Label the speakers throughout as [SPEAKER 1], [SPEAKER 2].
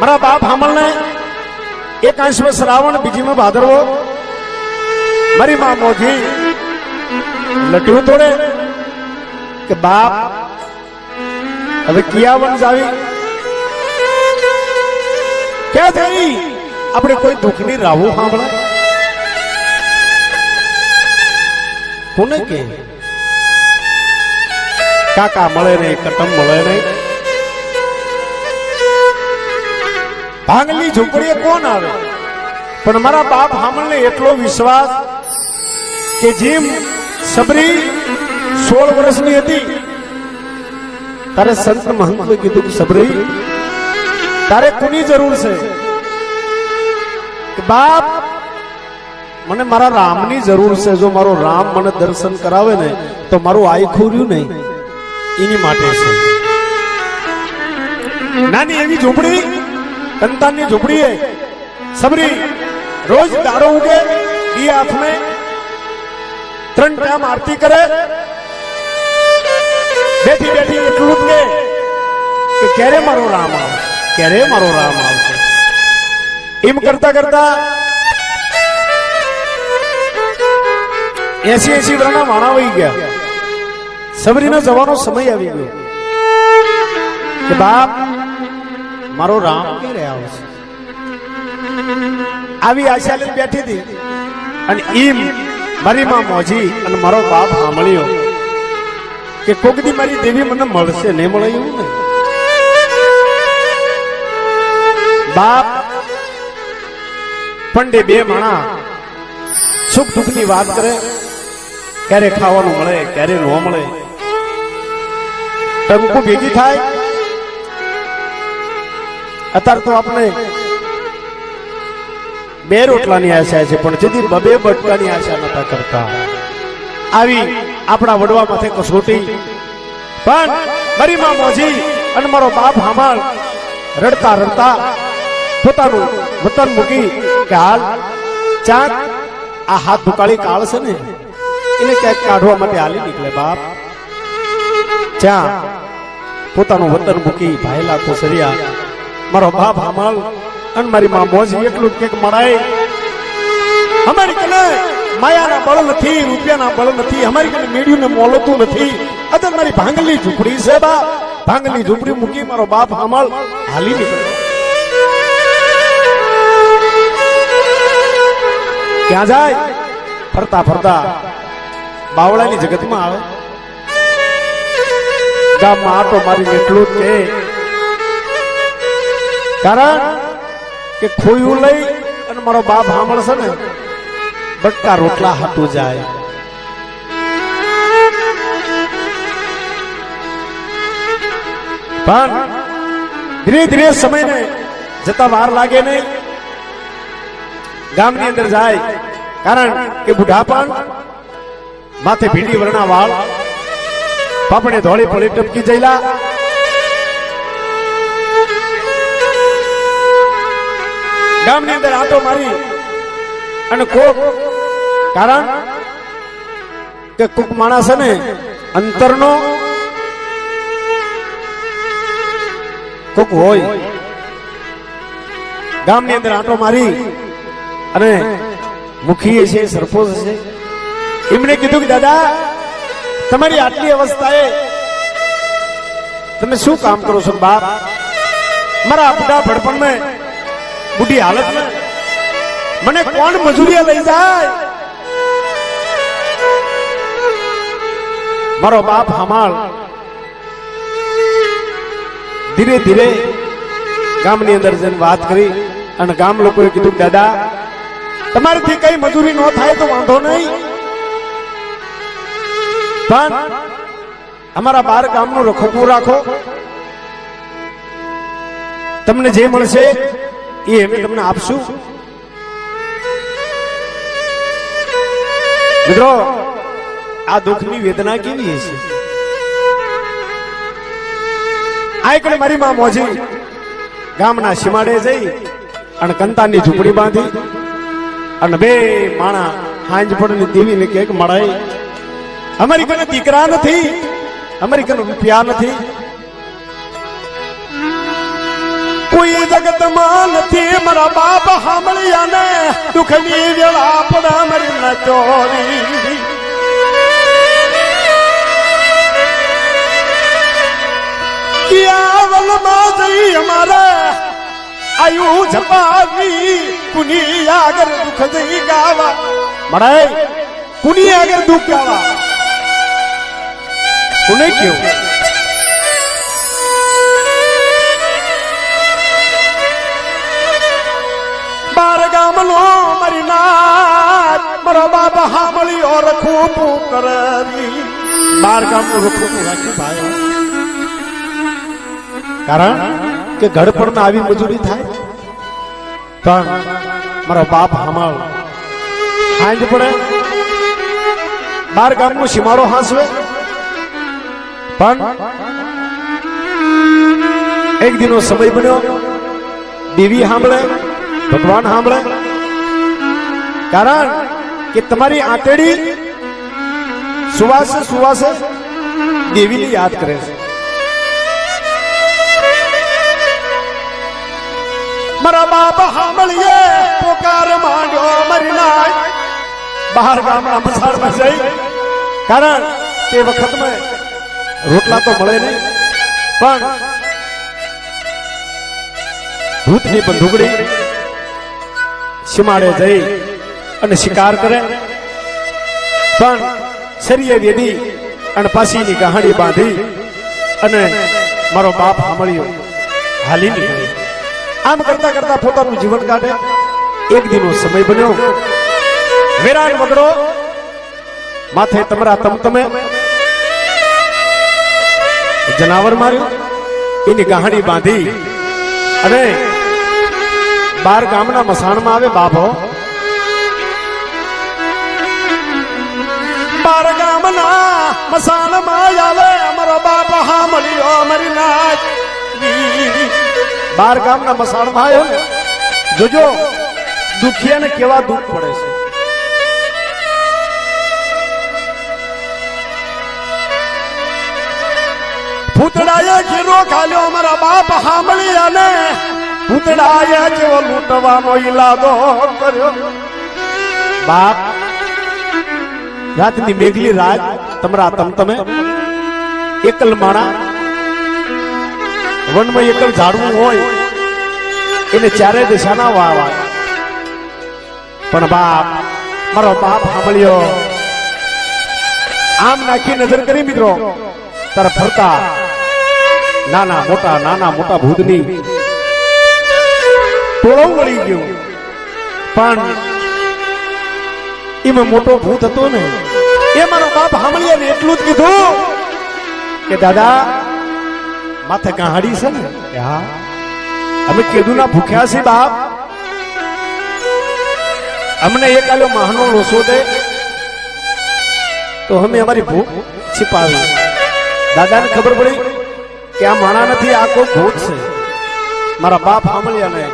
[SPEAKER 1] મારા બાપ હામલને એક અંશમાં શ્રાવણ બીજીમાં ભાદરવો. મારી મા મોજી લટ્યું તોડે કે બાપ, હવે કિયા વંશ આવી? ક્યાં થઈ? આપણે કોઈ દુઃખની રાહુ સાંભળે? કોને કે કાકા મળે નહીં, કટમ મળે નહીં. ભાંગલી ઝૂંપડીએ કોણ આવે? પણ મારા બાપ હામણને એટલો વિશ્વાસ કે જેમ સબરી સોળ વર્ષની હતી, તારે સંત મહંતોએ કીધું કે, સબરી, તારે કોની જરૂર છે? બાપ, મને મારા રામની જરૂર છે. જો મારો રામ મને દર્શન કરાવે ને, તો મારું આખું રહ્યું નહીં. એની માટે છે. નાની એવી ઝૂંપડી કંતાનની ઝૂંપડી હે સબરી રોજ દારો ઉગે એ હાથમાં ત્રણ ટાઈમ આરતી કરે. બેઠી બેઠી એટલું કે ક્યારે મારો રામ આવશે? ક્યારે મારો રામ આવશે? એમ કરતા કરતા એસી એસી વર્ષના માણા વહી ગયા. સબરીનો જવાનો સમય આવી ગયો. કે બાપ મારો રામ ક્યારે આવશે? આવી આશા લઈને બેઠી હતી. અને ઈમ મારી માં મોજી અને મારો બાપ સાંભળ્યો કે કોક દી મારી દેવી મને મળશે નહીં મળે એવું ને? બાપ પંડે બે માણા સુખ દુઃખની વાત કરે ક્યારે ખાવાનું મળે ક્યારે ન મળે. ટંકુ ભેગી થાય અત્યારે તો આપણે બે રોટલાની આશા છે, પણ જેથી બબે બટકાની આશા નતા કરતા. આવી આપણા વડવા માથે કસોટી પણ ગરીમા મોજી અને મારો બાપ હામાળ રડતા રડતા પોતાનું વતન મૂકી કે હાલ, ચાંદ, આ હાથ દુકાળી કાળ છે ને, એને ક્યાંક કાઢવા માટે હાલી નીકળે બાપ. જ્યાં પોતાનું વતન મૂકી ભાયલા કોસરિયા મારો બાપ હમલ અને મારી માં મોજી એટલું જ કંઈક મળાય. અમારી કને માયાના બળ નથી, રૂપિયાના બળ નથી અમારી કને મેળ્યું ને મોલતું નથી. અદર મારી ભાંગલી ઝૂંપડી છે બા. ભાંગલી ઝૂંપડી મૂકી મારો બાપ હમલ. હાલી નીકળ્યો ક્યાં જાય? ફરતા ફરતા બાવળાની જગતમાં આવે. ગામમાં આટો મારી એટલું જ કે કારણ કે ખોયું લઈ અને મારો બાપ સાંભળશે ને, બટકા રોટલા હાટું જાય. પણ ધીરે ધીરે સમયને જતા વાર લાગે નહીં. ગામની અંદર જાય, કારણ કે બુઢાપણ માથે ભીડી વર્ણા વાળ પાપણે ધોળી પડી ટપકી જઈલા ગામની અંદર આટો મારી અને કોક કારણ કે કોક માણસ ને અંતરનો કોક હોય. ગામની અંદર આટો મારી અને મુખી છે સરપોશ છે. એમણે કીધું કે, દાદા, તમારી આટલી અવસ્થાએ તમે શું કામ કરો છો, બાપ? મારા બુઢા ભડપણ મેં બુઢી હાલત મને કોણ મજૂરિયા લઈ જાય? મારો બાપ હમાળ. ધીરે ધીરે ગામની અંદર જઈને વાત કરી અને ગામ લોકોએ કીધું, દાદા, તમારીથી કઈ મજૂરી ન થાય તો વાંધો નહીં. પણ અમારા બાર ગામનું રખોપું રાખો. તમને જે મળશે એ અમે તમને આપશું. મિત્રો, આ દુઃખની વેદના કેવી હશે? આ એકડે મારી માં મોજી ગામના સીમાડે જઈ અને કંતાની ઝૂંપડી બાંધી અને બે માણા હાંજ પડની દેવીને કેક મળાય. અમારી દીકરા નથી, અમારી રૂપિયા નથી. વખતમાં નથી મારા બાપ સાંભળ્યા ને, દુઃખની વેળા પડા મરી ન ચોરી. કિયાવલમાં જઈ અમારે આયુ જપાવી, કુની આગળ દુઃખ જઈ ગાવા. મળે કુની આગળ દુઃખ ગાવા. કુને કેવું બાર ગામનો મારી બાપ હામળ્યો રખું પુકરવી બાર ગામનું રખું રાખ્યું ભાઈ. કારણ કે ઘડપણમાં આવી મજૂરી થાય. પણ મારો બાપ હામળ. હાંજ પડે. બાર ગામનો સીમાડો હાંસવે. પણ એક દિનો સમય બન્યો. દેવી સાંભળે ભગવાન સાંભળે કારણ કે તમારી આંતળી સુવાસે સુવાસે દેવીને યાદ કરે છે. મારા બાપ સાંભળીએ પોકાર માંડ્યો મરી નાય બહાર ગામના મસાડમાં જઈ, કારણ તે વખતમાં રોટલા તો મળે નહીં. પણ ભૂતની બંદૂકડી સીમાડે જઈ અને શિકાર કરે. પણ શરીરે વેદી અને પાસીની કહાણી બાંધી અને મારો બાપ સાંભળ્યો. હાલી નીકળ્યો આમ કરતા કરતા પોતાનું જીવન કાઢે. એક દિનો સમય બન્યો. વિરાટ વગડો. માથે તમારા તમતમે જનાવર માર્યું. એની ગાહડી બાંધી. અને બાર ગામના મસાણમાં આવે બાભો બાર ગામના મસાણમાં આવે, અમારો બાપ હા મળ્યો અમારી નાચ બાર ગામના મસાણમાં આવ્યો ને, જોજો દુખિયાને કેવા દુઃખ પડે છે. ભૂતડાએ ઘીરો ખાલ્યો મારા બાપ હામળી અને ભૂતડાએ જેવો લૂંટવાનો ઈલાદો કર્યો. બાપ રાતની મેઘલી રાત, તમારા તમ તમે એકલ માણા, વનમાં એકલ ઝાડવું હોય, એને ચારે દિશાના વાવા પણ બાપ, મારો બાપ સાંભળ્યો. આમ નાખી નજર કરી મિત્રો, તાર ફરતા નાના મોટા નાના મોટા ભૂતની ટોળો વળી ગયું. પણ એમાં મોટો ભૂત હતો ને, એ મારો બાપ સાંભળ્યા ને એટલું જ કીધું કે, દાદા, માથે ગાહડી છે ને? હા. અમે કીધું ના ભૂખ્યા છે બાપ. અમને એક આલો મહાનો લોસો દે. તો અમે અમારી ભૂખ છિપાવી. દાદાને ખબર પડી કે આ માણા નથી, આ કોઈ ભૂત છે. મારા બાપ સાંભળ્યા ને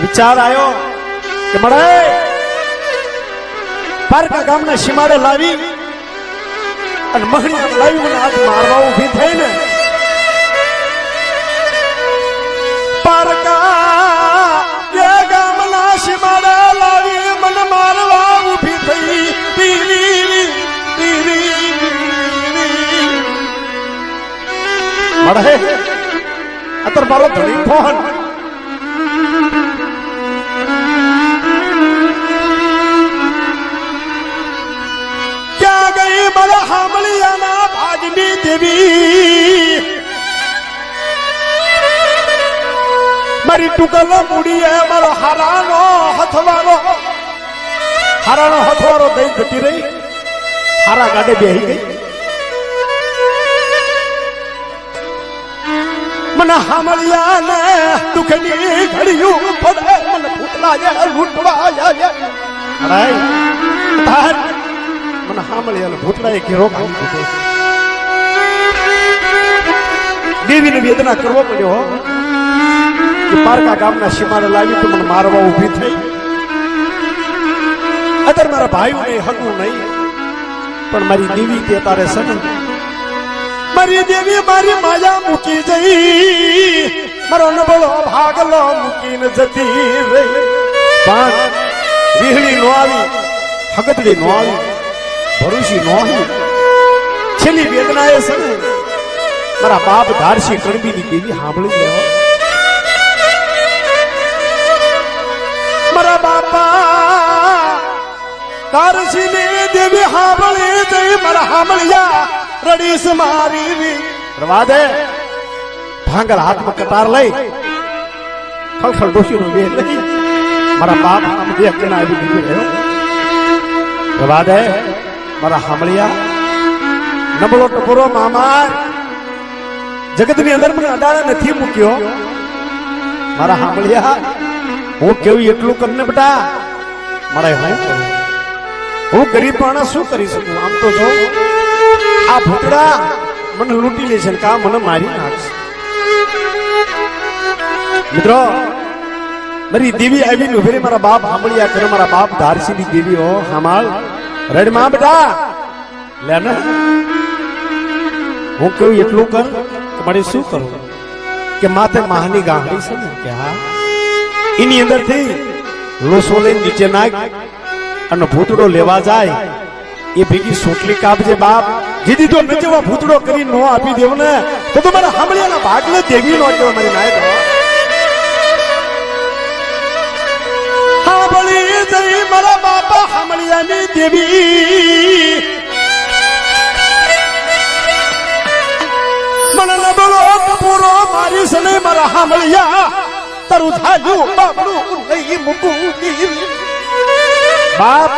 [SPEAKER 1] વિચાર આવ્યો કે, મળે. પારકા ગામના સીમાડે લાવી અને મહણી લાવી મને હાથ મારવા ઊભી થઈ ને પારકા એ ગામના સીમાડે લાવી મને મારવા ઊભી થઈ. ટીવી ટીવી મળે? અત્યારે મારો ધણી ફોન ભાજની દેવી. મારી ટુકલ મૂડીએ મારો હારાનો હથવારો હારાનો હથવારો દઈ જતી રહી. હારા ગાડે બેહી ગઈ. મને હામળિયા ને દુઃખની ઘડિયું પડે, મને ભૂતલા લૂંટવા આવ્યા અરે તાર મને સાંભળી ને ભૂતળાએ ઘેરો દીધો દેવીને વેદના કરવો પડ્યો હો. કે પારકા ગામના સીમાડે લાવી તો મને મારવા ઊભી થઈ. અત્યારે મારા ભાઈઓ નહીં હગું નહીં. પણ મારી દેવી તે તારે છે ને મારી દેવી મારી માયા મૂકી જઈ. મારો નબળો ભાગલો મૂકીને જતી રહી. પણ વીહળી નો આવી, હગતડી નો આવી, ભરૂચી નો આવી. છેલ્લી વેદના એ છે ને મારા બાપ ધારસી કણબીની દેવી સાંભળી લેવો મારા બાપા ધારસી ને દેવી સાંભળી જઈ મારા સાંભળ્યા, રડીશ મારી રવા દે. ભાંગલ હાથમાં કટાર લઈ. ખળખળ ડોસી નો બે લઈ. મારા બાપ આમ બે કેના આવી દીધી રહ્યો. રવા દે. મારા સાંભળ્યા, નબળો ટકોરો મામા જગતની અંદર મને અડાળા નથી મૂક્યો. મારા સાંભળ્યા હું કેવું એટલું કરને બેટા? મારા હું? હું ગરીબ માણસ શું કરી શકું? આમ તો જો, આ ભૂતડા મને લૂંટી લેશે ને કા મને મારી નાખશે? મિત્રો, મારી દેવી આવી ને ઉભરી મારા બાપ સાંભળ્યા કરે, મારા બાપ ધારસીની દેવી હો હામાળ રડમાં બેટા, લે ને. હું કેવું એટલું કર? કે મારે શું કરવું? કે માથે માહની ગાંહડી છે ને? કે હા? એની અંદરથી લોસો લઈને નીચે નાખ અને ભૂતડો લેવા જાય. એ ભેગી સોટલી કાપજે બાપ. જીધી તો નચવા ભૂતડો કરી નો આપી દેવ ને. તો મારા સાંભળ્યાના ભાગલે દેવી નો કેવો મારી નાય સાંભળી જઈ મારા બાપા સાંભળ્યાની દેવી. સને મારા સાંભળ્યા તારું ધાર્યું બાપડું નહીં મૂકું બાપ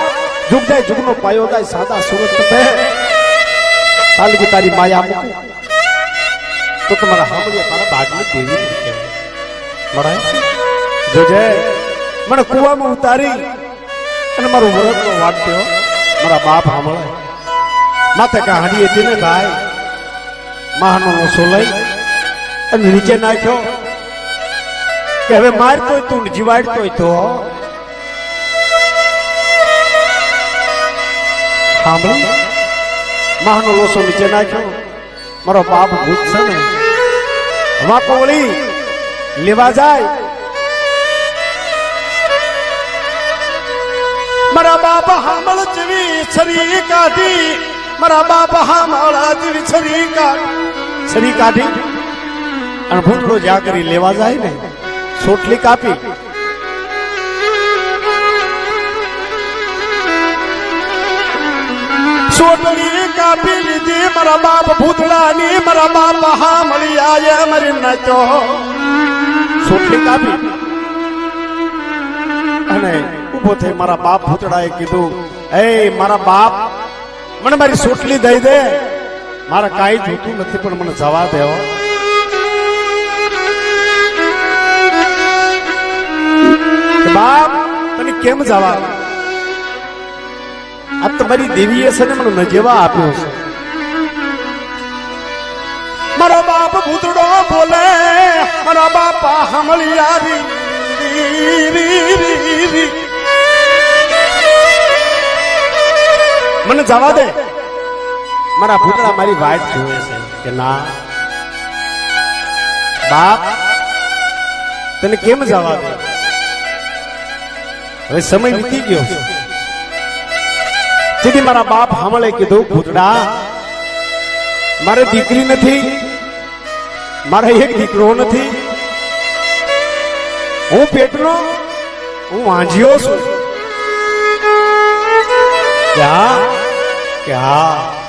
[SPEAKER 1] જુગ જાય જુગનો પાયો જાય સાદા સુરત બે તાલકી તારી માયા મૂકું તો તમારા સાંભળ્યા તારા ભાગને દેવી મળાય જોજે મને કુવામાં ઉતારી અને મારું વ્રતનો વાટ્યો મારા બાપ સાંભળાય માથે કહાણી હતી ભાઈ મહાનો નોસો લઈ અને નીચે નાખ્યો. કે હવે મારતો તું જીવાડતો તો. સાંભળી? મહાનો લોસો નીચે નાખ્યો. મારો બાપ ભૂત છે ને. વાંકો વળી લેવા જાય. મારા બાપ હામળ જેવી છરી કાઢી. મારા બાપ હામળ જેવી છરી કાઢી. છરી કાઢી? અને ભૂતળો કરી લેવા જાય ને, સોટલી કાપી. સોટલી કાપી લીધી, મારા બાપ ભૂતળાની મારા બાપ હા મળી આયે, મરી નાચો. સોટલી કાપી. અને ઊભો થઈ મારા બાપ ભૂતળાએ કીધું, એ મારા બાપ, મને મારી સોટલી દઈ દે. મારા કાંઈ જોતું નથી, પણ મને જવા દેવો કેમ જવા? આ તમારી દેવીએ છે ને મને નજેવા આપ્યો છે. મારો બાપ ભૂતડો બોલે મારા બાપા હમળિયા રી રી, રી, રી. મને જવા દે. મારા ભૂતડા મારી વાટ જોવે છે કે ના. બાપ તને કેમ જવા દે? હવે સમય વીતી ગયો. જેથી મારા બાપ હામળે કીધું, ભૂતડા, મારે દીકરી નથી, મારે એક દીકરો નથી. હું પેટનો, હું વાંજ્યો છું. ક્યાં? હા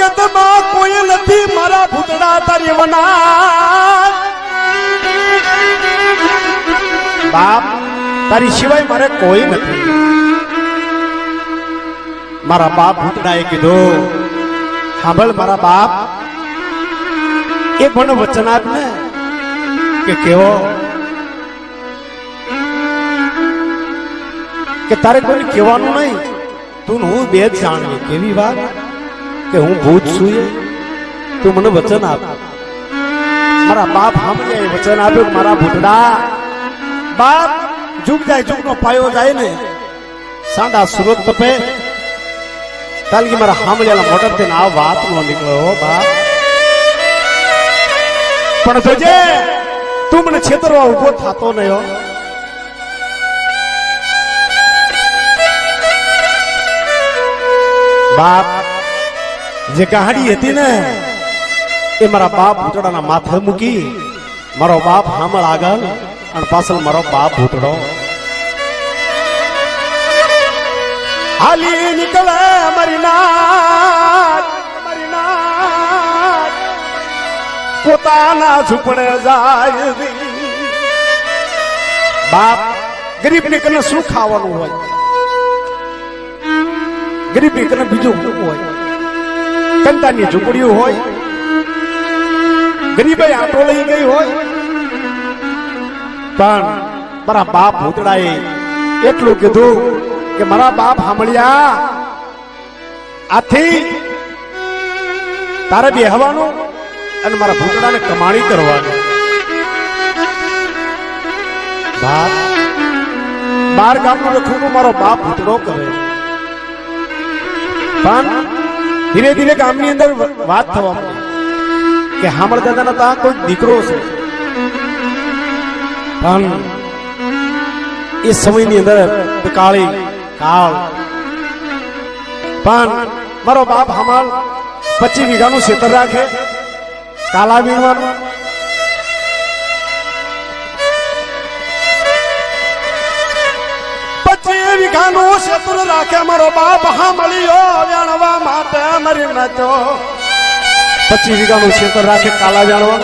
[SPEAKER 1] જગતમાં કોઈ નથી મારા ભૂતડા તારી વના બાપ, તારી સિવાય મારે કોઈ નથી. મારા બાપ ભૂતડાએ કીધું, સાંભળ મારા બાપ. એ પણ વચન આપ ને કે કેવો? કે તારે કોઈને કહેવાનું નહીં? તું હું બે જ જાણવી કેવી વાત? કે હું ભૂત છું તું મને વચન આપ. મારા બાપ સાંભળે વચન આપ્યું મારા ભૂતડા, બાપ જુગ જાય, જુગનો પાયો જાય ને, સાંડા સુરત તપે. તાલગી મારા સાંભળેલા મોટર થઈને આ વાત નો નીકળ્યો બાપ. પણ જોજે, તું મને છેતરવા ઊભો થતો નયો બાપ જે ગાડી હતી ને, એ મારા બાપ ભૂતડાના માથે મૂકી, મારો બાપ હામળ આગળ અને પાછળ મારો બાપ ભૂતડો. હાલી નીકળે મારી નાક મારી પોતાના ઝૂંપડે જાય બાપ ગરીબ ને શું ખાવાનું હોય? ગરીબ ને બીજું હોય? કંતાની ઝૂંપડીઓ હોય ગરીબે આટો લઈ ગઈ હોય, પણ મારા બાપ ભૂતડાએ એટલું કીધું કે મારા બાપ સાંભળ્યા, આથી તારે બેહવાનું અને મારા ભૂતડાને કમાણી કરવાની. બાપ, બાર ગામનું લખવું મારો બાપ ભૂતડો કરે પણ ધીરે ધીરે ગામની અંદર વાત થવા કે હામળ દાદાના આ કોઈ દીકરો છે. પણ એ સમયની અંદર કાળી, કાળ. પણ મારો બાપ હમાલ પચીસ વીઘાનું ક્ષેત્ર રાખે, કાલા વીણવાનું વીઘાનું ક્ષેત્ર રાખે મારો બાપ હામળીયો વેણવા માટે મરી નતો પચી વીઘાનું શેતર રાખે કાલા જાણવા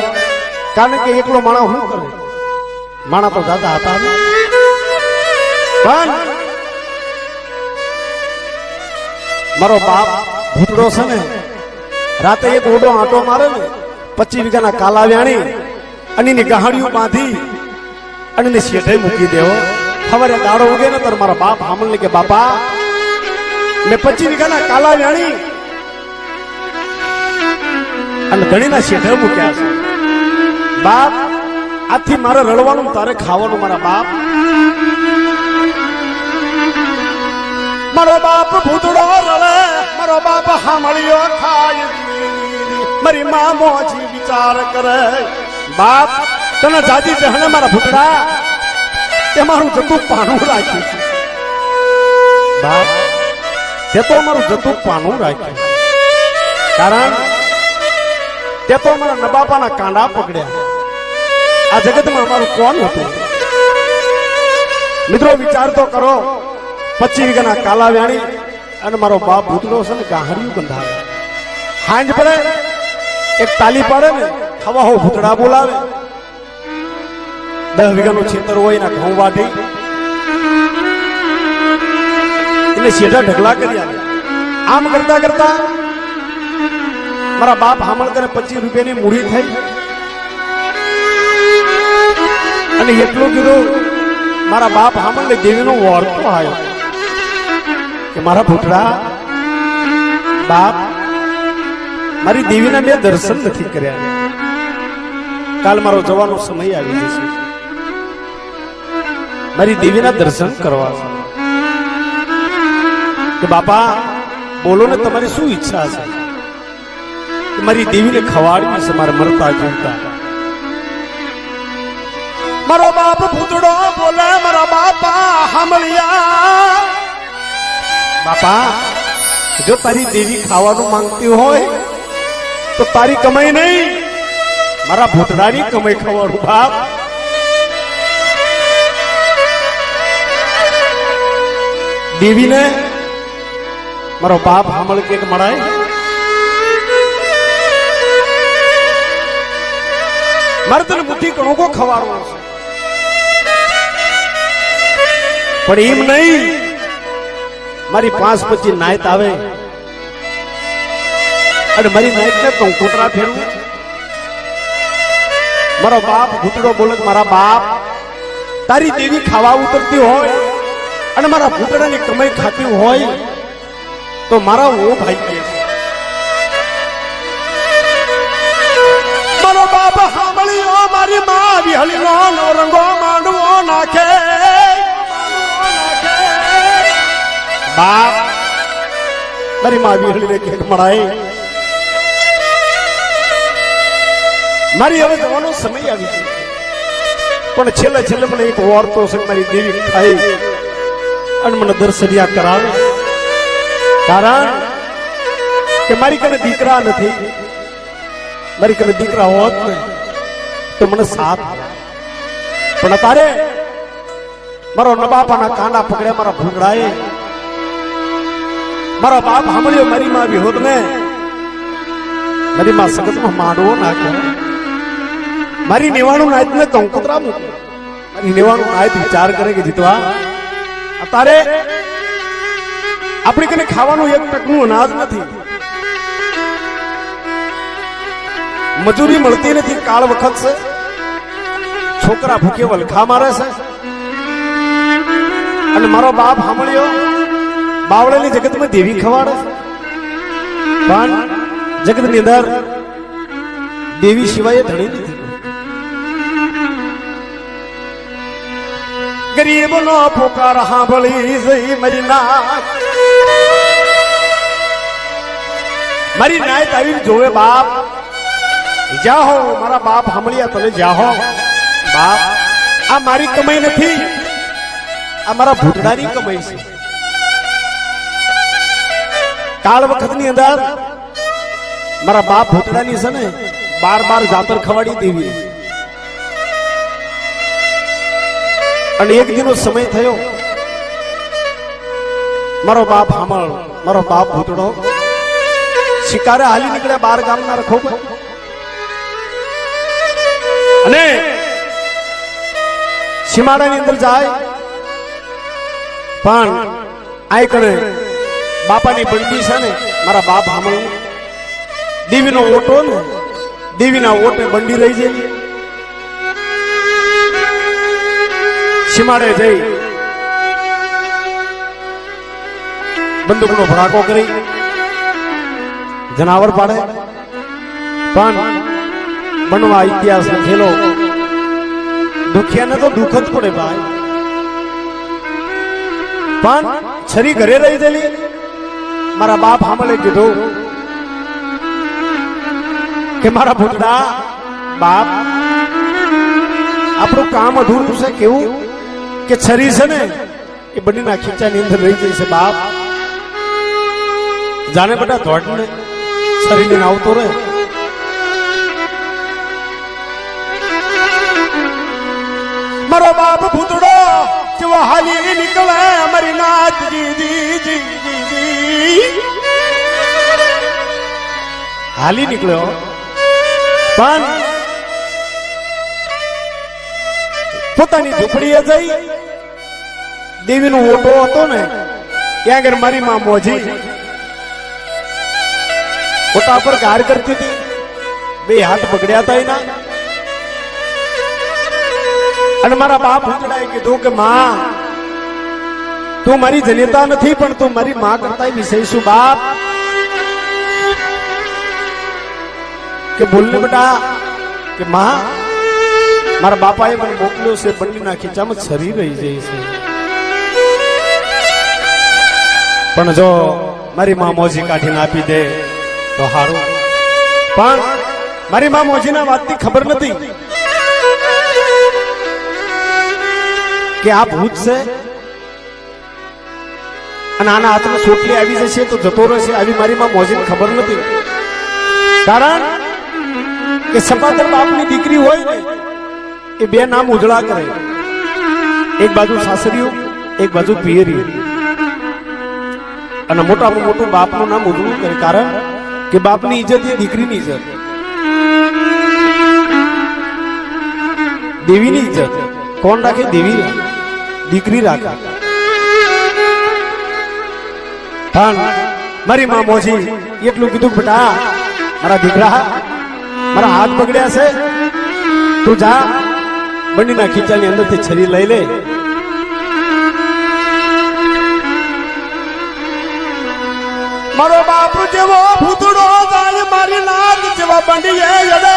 [SPEAKER 1] કારણ કે એકલો માણા શું કરે? માણા તો દાદા હતા મારો બાપ ભૂતડો છે ને, રાતે એક ઓડો આંટો મારે ને પચી વીઘાના કાલા વ્યાણી અને ગાહડીઓ બાંધી અને શેઠે મૂકી દેવો. સવારે દાડો ઉગે ને તાર મારા બાપ સાંભળે કે, બાપા, મેં પચીસ વીઘાના કાલા વ્યાણી અને ધણીના શેઠે મૂક્યા છે. બાપ, આથી મારે રડવાનું તારે ખાવાનું, મારા બાપ. મારો બાપ ભૂતડો રડે, મારો બાપ હામળીઓ ખાય મારી મા મોજી વિચાર કરે. બાપ, તને જાજી જહને મારા ભૂતડા તે મારું જતું પાનું રાખ્યું છે. બાપ, તે તો મારું જતું પાનું રાખ્યું કારણ, તે તો મારા નબાપાના કાંડા પકડ્યા આ જગતમાં અમારું કોણ હતું? મિત્રો, વિચાર તો કરો. પચીસ વીઘાના કાલા વ્યાણી અને મારો બાપ ભૂતડો છે ને ગાહરિયું બંધાવે. હાંજ પડે, એક તાલી પાડે ને હવા હો ભૂતડા બોલાવે. દસ વીઘાનું ખેતર હોય એના ઘઉં વાઢી. એટલે શેઢા ઢગલા કરી આવે આમ કરતા કરતા મારા બાપ હામળ કરે પચીસ રૂપિયાની મૂડી થઈ. અને એટલું કીધું, મારા બાપ હામણને દેવીનો વળતો આવ્યો કે મારા ભૂતડા બાપ, મારી દેવીના મેં દર્શન નથી કર્યા. કાલ મારો જવાનો સમય આવી જશે. મારી દેવીના દર્શન કરવા છે. કે બાપા બોલો ને તમારી શું ઈચ્છા છે? મારી દેવીને ખવાડવી છે મારે મરતા જીવતા. મારો બાપ ભૂતડો બોલે મારા બાપા સાંભળ્યા બાપા જો તારી દેવી ખાવાનું માંગતી હોય તો તારી કમાઈ નહીં. મારા ભૂતડાની કમાઈ ખાવાનું બાપ. દેવીને મારો બાપ સાંભળ કે મળાય મારે તને બુદ્ધિ કણુકો ખવાડવો છે. પણ એમ નહીં, મારી પાંચ પછી નાયત આવે. અને મારી નાયત ને તો હું કૂતરા ફેરવું. મારો બાપ ઘૂંટડો બોલે મારા બાપ, તારી દેવી ખાવા ઉતરતી હોય. અને મારા ભૂતડાની કમાઈ ખાતી હોય તો મારા ઓ ભાઈ કે છે. મારો બાપ સાંભળ્યો મારી માં વિહળી નો રંગો માંડવો નાખે. બાપ, મારી માં વિહળીને કેક મળાય મારી હવે જવાનો સમય આવી ગયો. પણ છેલ્લે છેલ્લે મને એક વાર તો મારી દેવી ખાઈ અને દર્શનિયા કરાવે. કારણ કે મારી કને દીકરા નથી. મારી કને દીકરા હોત ને, તો મને સાથ પણ તારે મારો નબાપાના કાંડા પકડ્યા મારા ભૂંગળાએ, મારો બાપ સાંભળ્યો, મારી માં આવી હોત ને, મારી માં સગતમાં માંડવો નાખ્યો. મારી નિવાણું નાયત ને કંકોત્રા મૂકો. મારી નિવાણું નાયત વિચાર કરે કે જીતવા અત્યારે આપણી કને ખાવાનું એક ટકનું અનાજ નથી. મજૂરી મળતી નથી, કાળ વખત છે. છોકરા ભૂખે વલખા મારે છે. અને મારો બાપ સાંભળ્યો, બાવળેલી જગતમાં દેવી ખવાડે. પણ જગતની અંદર દેવી સિવાય ધણી નથી. ગરીબનો પોકાર સાંભળી જઈ મારી નાય આવીને જોવે બાપ, જાહો, મારા બાપ સાંભળ્યા તમે જાહો. બાપ, આ મારી કમાઈ નથી, આ મારા ભૂતડાની કમાઈ છે. કાળ વખતની અંદર મારા બાપ ભૂતડાની છે ને, બાર બાર જાતર ખવાડી દેવી. અને એક દિનો સમય થયો. મારો બાપ હામળ મારો બાપ ભૂતડો. શિકારે હાલી નીકળ્યા બાર ગામના રખો. અને સીમાડાની અંદર જાય. પણ આય કરે બાપાની બંડી છે ને, મારા બાપ હામળ દેવીનો ઓટો ને, દેવીના ઓટે બંડી રહી જાય સીમાડે જઈ. બંદૂકનો ભડાકો કરી. જનાવર પાડે. પણ બનવા ઇતિહાસ લખેલો દુખિયાને તો દુઃખ જ પડે ભાઈ. પણ છરી ઘરે રહી ગયેલી. મારા બાપ હામલે કીધું કે મારા ભૂતડા બાપ, આપણું કામ અધૂરું છે કેવું? કે છરી છે ને, એ બંનેના ખીચાની અંદર રહી જાય છે બાપ. જાણે બધા દોડ ને છરી લઈને આવતો રહે. મારો બાપ ભૂતડો, કેવો હાલી નીકળે મારી નાથ જી. હાલી નીકળ્યો. પણ પોતાની ઝૂંપડીએ જઈ દેવીનો ઓટો હતો ને, ત્યાં આગળ મારી માં મોજી. ઓટા પર ગાર કરતી હતી. બે હાથ પકડ્યા હતા એના. અને મારા બાપ ભૂતડાએ કીધું કે, માં, તું મારી જનેતા નથી, પણ તું મારી માં કરતા વિષય શું, બાપ? કે બોલ ને બેટા, કે, માં મારા બાપાએ મને મોકલ્યો છે બંડીના ખીચામાં છરી રહી જાય છે. પણ જો મારી મા મોજી કાઢીને આપી દે, તો સારું પણ મારી માં મોજીના વાતની ખબર નથી કે આ ભૂત છે. અને આના હાથમાં સોટલી આવી જશે તો જતો રહેશે, આવી મારી માં મોજીને ખબર નથી. કારણ કે સપાદર બાપની દીકરી હોય ને એ બે નામ ઉજળા કરે. એક બાજુ સાસરીયું એક બાજુ પિયરી અને મોટામાં મોટું બાપનું નામ ઉજળું કરે. કારણ કે બાપની ઇજ્જત એ દીકરીની ઇજ્જત. દેવીની ઇજ્જત. કોણ રાખે? દેવી દીકરી રાખે. પણ મારી મા મોજી, એટલું કીધું બેટા, મારા દીકરા, મારા હાથ પકડ્યા છે. તું જા. બંડીના ખીચાની અંદરથી છરી લઈ લે. મારો બાપ જેવો ભૂતડો જાય મારી નાક જેવા બંડીએ યડે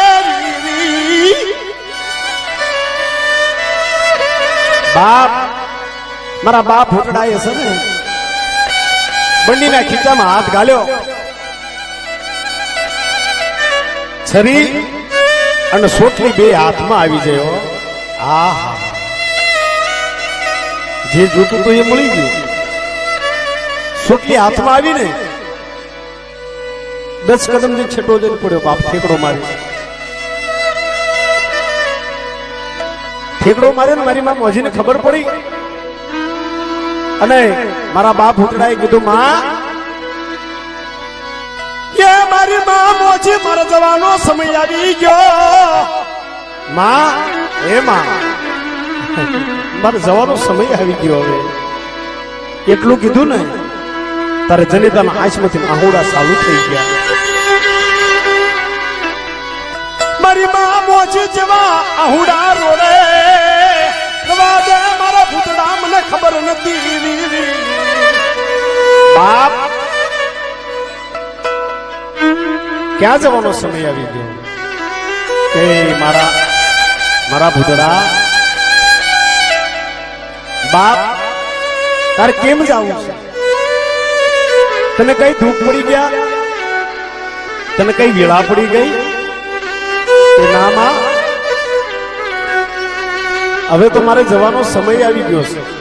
[SPEAKER 1] બાપ મારા બાપ ભૂતડાએ છે ને બંડીના ખીચામાં હાથ ગાલ્યો. છરી અને સોટલી બે હાથમાં આવી જાય હો. આહા. જે જોતું તો એ મળી ગયું. સોટલી હાથમાં આવી ને દસ કદમથી છેટો જઈને પડ્યો બાપ ઠેકડો મારી. ઠેકડો મારે ને મારી માં મોજીને ખબર પડી. અને મારા બાપ હુટડાએ કીધું, માં કે મારી માં મોજી મારા જવાનો સમય આવી ગયો. માં એ માં મારે જવાનો સમય આવી ગયો હવે. એટલું કીધું ને, તારે જનિતાના આંચમાંથી આહુડા ચાલુ થઈ ગયા. મારી માં મોજી જેવા આહુડા રોડે રવા દે મારા ભૂતડા મને ખબર નથી. બાપ, ક્યાં જવાનો સમય આવી ગયો? એ મારા મારા ભૂતડા. બાપ, તારે કેમ જવું છે? તને કઈ દુઃખ પડી ગયા? તને કઈ વેળા પડી ગઈ? એ હવે તો મારે જવાનો સમય આવી ગયો છે.